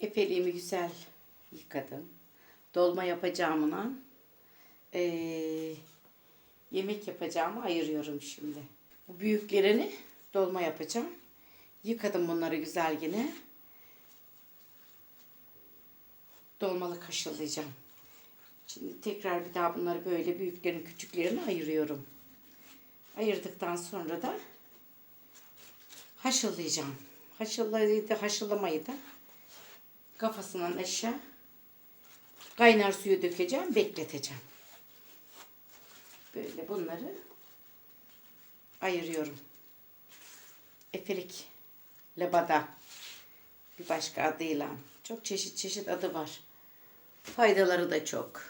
Efeliğimi güzel yıkadım. Dolma yapacağımla eee, yemek yapacağımı ayırıyorum şimdi. Bu büyüklerini dolma yapacağım. Yıkadım bunları güzel yine. Dolmalık haşlayacağım. Şimdi tekrar bir daha bunları böyle büyüklerini küçüklerini ayırıyorum. Ayırdıktan sonra da haşlayacağım. Haşlamayı da, haşlamayı da kafasından aşağı kaynar suyu dökeceğim, bekleteceğim. Böyle bunları ayırıyorum. Efelik, lebada bir başka adıyla. Çok çeşit çeşit adı var. Faydaları da çok.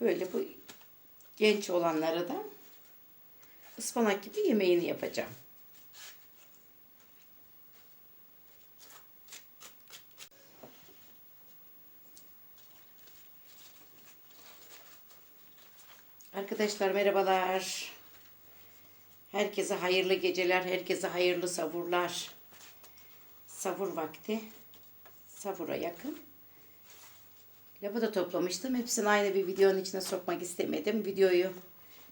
Böyle bu genç olanlara da ıspanak gibi yemeğini yapacağım. Arkadaşlar merhabalar. Herkese hayırlı geceler, herkese hayırlı savurlar. Savur vakti. Savura yakın. Lafı da toplamıştım. Hepsini aynı bir videonun içine sokmak istemedim. Videoyu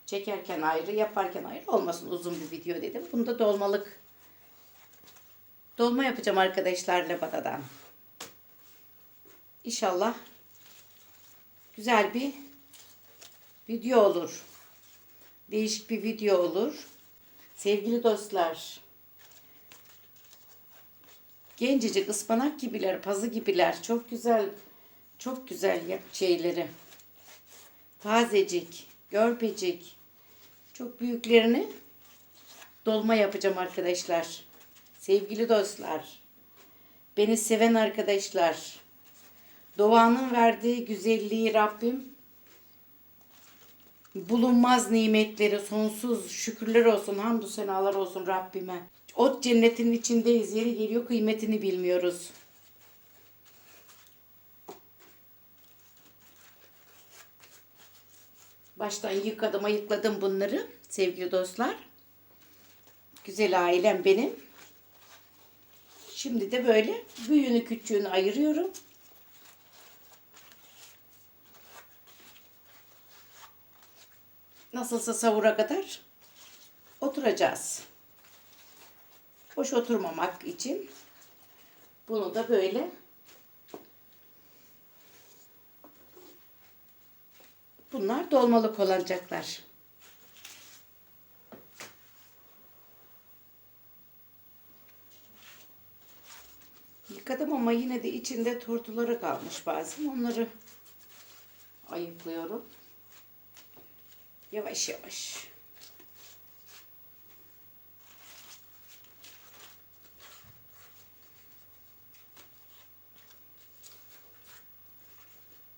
çekerken ayrı, yaparken ayrı olmasın uzun bir video dedim. Bunu da dolmalık dolma yapacağım arkadaşlar labadadan. İnşallah güzel bir video olur. Değişik bir video olur. Sevgili dostlar, gencecik ıspanak gibiler, pazı gibiler. Çok güzel, çok güzel şeyleri. Tazecik, görpecik. Çok büyüklerini dolma yapacağım arkadaşlar. Sevgili dostlar, beni seven arkadaşlar. Doğanın verdiği güzelliği Rabbim bulunmaz nimetleri sonsuz şükürler olsun, hamdü senalar olsun Rabbime. Ot cennetinin içindeyiz. Yeri geliyor kıymetini bilmiyoruz. Baştan yıkadım, ayıkladım bunları sevgili dostlar. Güzel ailem benim. Şimdi de böyle büyüğünü küçüğünü ayırıyorum. Nasılsa savura kadar oturacağız. Boş oturmamak için bunu da böyle bunlar dolmalık olacaklar. Yıkadım ama yine de içinde tortuları kalmış bazen. Onları ayıklıyorum. Yavaş yavaş.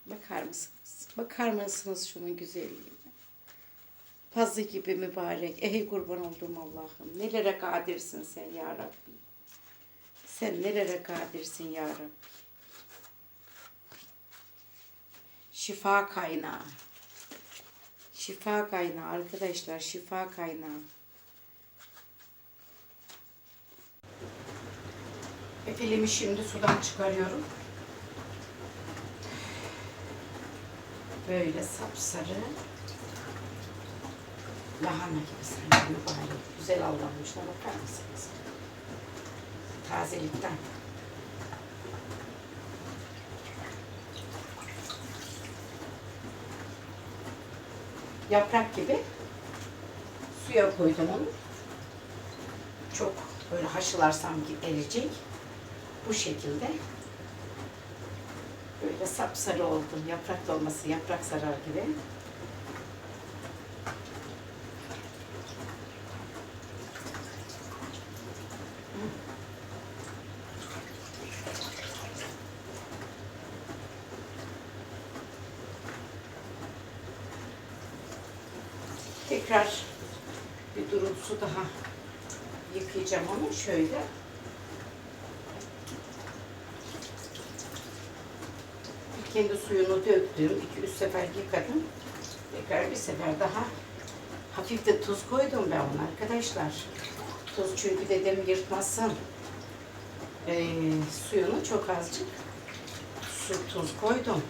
Bakar mısınız? Bakar mısınız şunun güzelliğine? Pazı gibi mübarek. Ey kurban olduğum Allah'ım. Nelere kadirsin sen ya Rabbi. Sen nelere kadirsin ya Rabbi. Şifa kaynağı. Şifa kaynağı arkadaşlar. Şifa kaynağı. Efelimi şimdi sudan çıkarıyorum. Böyle sapsarı lahana gibi sanki mübarek. Güzel avlanmışlar bakar mısınız? Tazelikten. Yaprak gibi suya koydum onu. Çok böyle haşlarsam erecek. Bu şekilde böyle sapsarı oldu. Yaprak dolması, yaprak sarar gibi. Tekrar bir durum su daha yıkayacağım onu şöyle. Kendi suyunu döktüm. iki üç sefer yıkadım. Tekrar bir sefer daha hafif de tuz koydum ben ona arkadaşlar. Tuz çünkü dedim yırtmasın. Ee, suyunu çok azıcık su tuz koydum.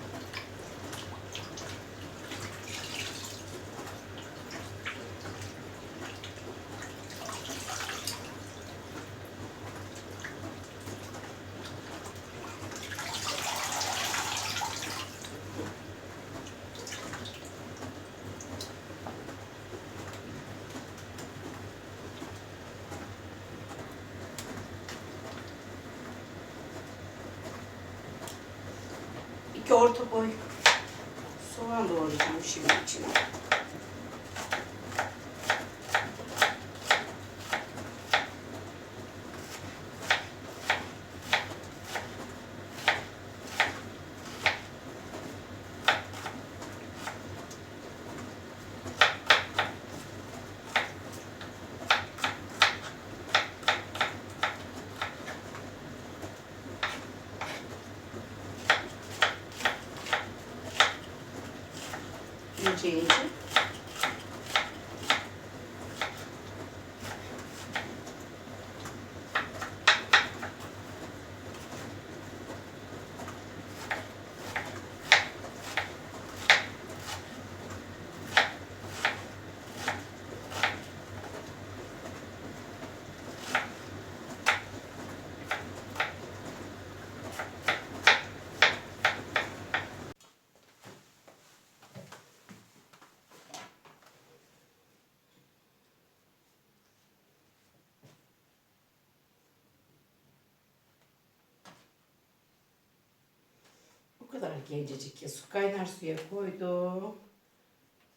İki orta boy soğan doğrayacağım şimdi içine. జీవించు kadar gencecik ya su kaynar suya koydum.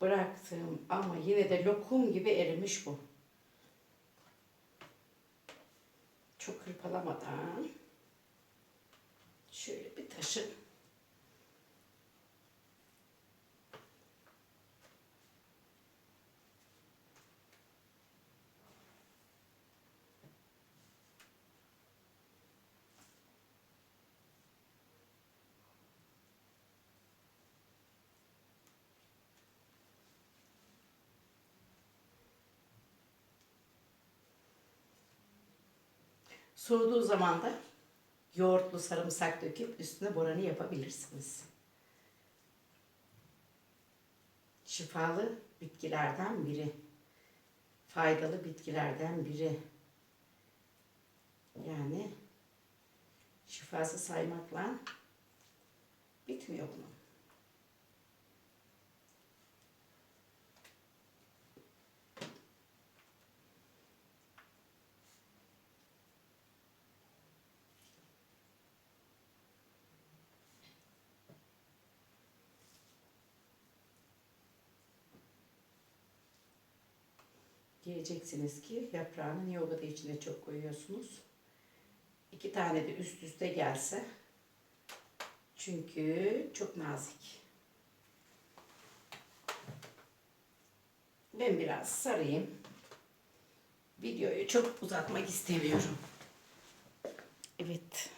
Bıraktım ama yine de lokum gibi erimiş bu. Çok hırpalamadan şöyle bir taşı Soğuduğu zaman da yoğurtlu sarımsak döküp üstüne boranı yapabilirsiniz. Şifalı bitkilerden biri. Faydalı bitkilerden biri. Yani şifası saymakla bitmiyor bunun. Diyeceksiniz ki yaprağını niye o kadar içine çok koyuyorsunuz? İki tane de üst üste gelse. Çünkü çok nazik. Ben biraz sarayım. Videoyu çok uzatmak istemiyorum. Evet.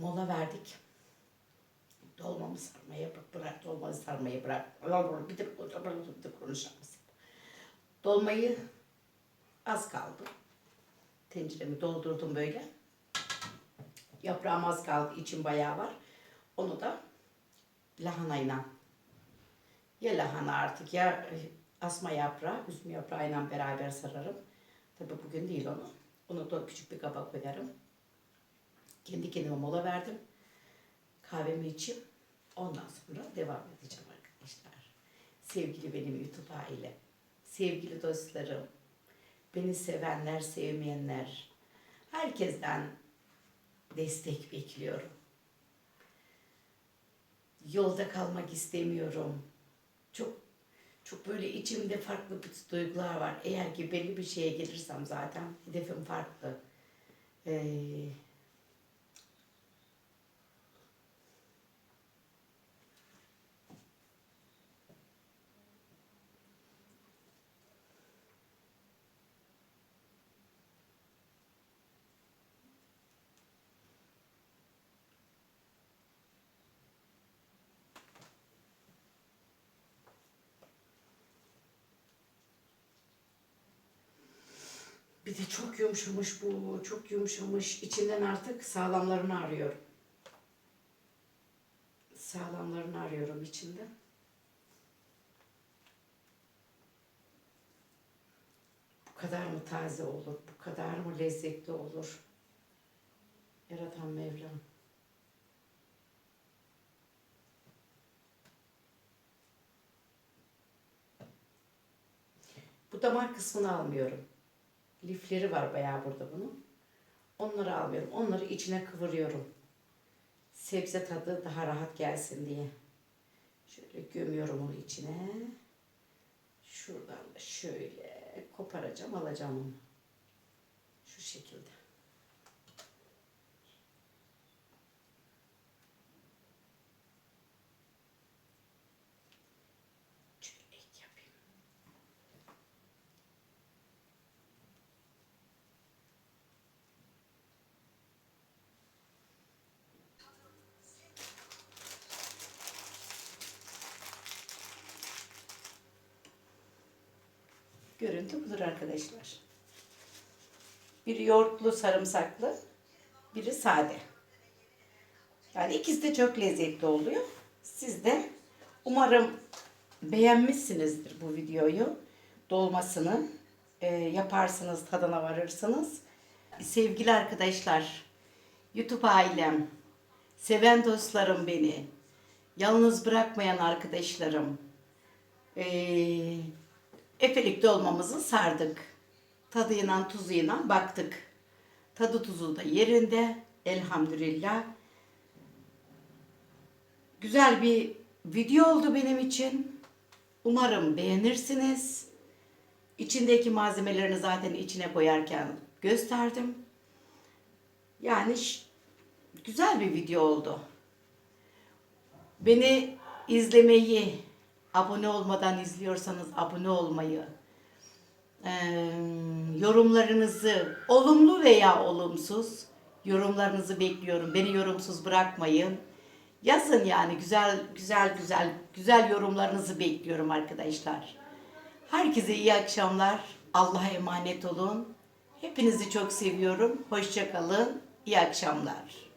Mola verdik. Dolmamı sarmaya bırak, bırak dolmayı sarmayı bırak. Bir de, konuşamaz. Dolmayı az kaldı. Tenceremi doldurdum böyle. Yaprağım az kaldı, içim bayağı var. Onu da lahanayla. Ya lahana artık ya asma yaprağı, üzüm yaprağıyla beraber sararım. Tabi bugün değil onu. Onu da küçük bir kaba koyarım. Kendi kendime mola verdim. Kahvemi içeyim. Ondan sonra devam edeceğim arkadaşlar. Sevgili benim YouTube aile. Sevgili dostlarım. Beni sevenler, sevmeyenler. Herkesten destek bekliyorum. Yolda kalmak istemiyorum. Çok çok böyle içimde farklı bir duygular var. Eğer ki belli bir şeye gelirsem zaten hedefim farklı. Ee, Bir de çok yumuşamış bu, çok yumuşamış. İçinden artık sağlamlarını arıyorum. Sağlamlarını arıyorum içinde. Bu kadar mı taze olur, bu kadar mı lezzetli olur? Yaratan Mevlam. Bu damar kısmını almıyorum. Lifleri var bayağı burada bunun. Onları almıyorum. Onları içine kıvırıyorum. Sebze tadı daha rahat gelsin diye. Şöyle gömüyorum onu içine. Şuradan da şöyle koparacağım, alacağım onu. Şu şekilde. Görüntü budur arkadaşlar. Biri yoğurtlu sarımsaklı, biri sade. Yani ikisi de çok lezzetli oluyor. Siz de umarım beğenmişsinizdir bu videoyu. Dolmasını e, yaparsınız, tadına varırsınız. Sevgili arkadaşlar, YouTube ailem, seven dostlarım beni, yalnız bırakmayan arkadaşlarım, ee, Efelik'te olmamızı sardık. Tadıyla tuzuyla baktık. Tadı tuzu da yerinde. Elhamdülillah. Güzel bir video oldu benim için. Umarım beğenirsiniz. İçindeki malzemelerini zaten içine koyarken gösterdim. Yani güzel bir video oldu. Beni izlemeyi, abone olmadan izliyorsanız abone olmayı, yorumlarınızı olumlu veya olumsuz yorumlarınızı bekliyorum. Beni yorumsuz bırakmayın. Yazın yani güzel güzel güzel güzel yorumlarınızı bekliyorum arkadaşlar. Herkese iyi akşamlar. Allah'a emanet olun. Hepinizi çok seviyorum. Hoşça kalın. İyi akşamlar.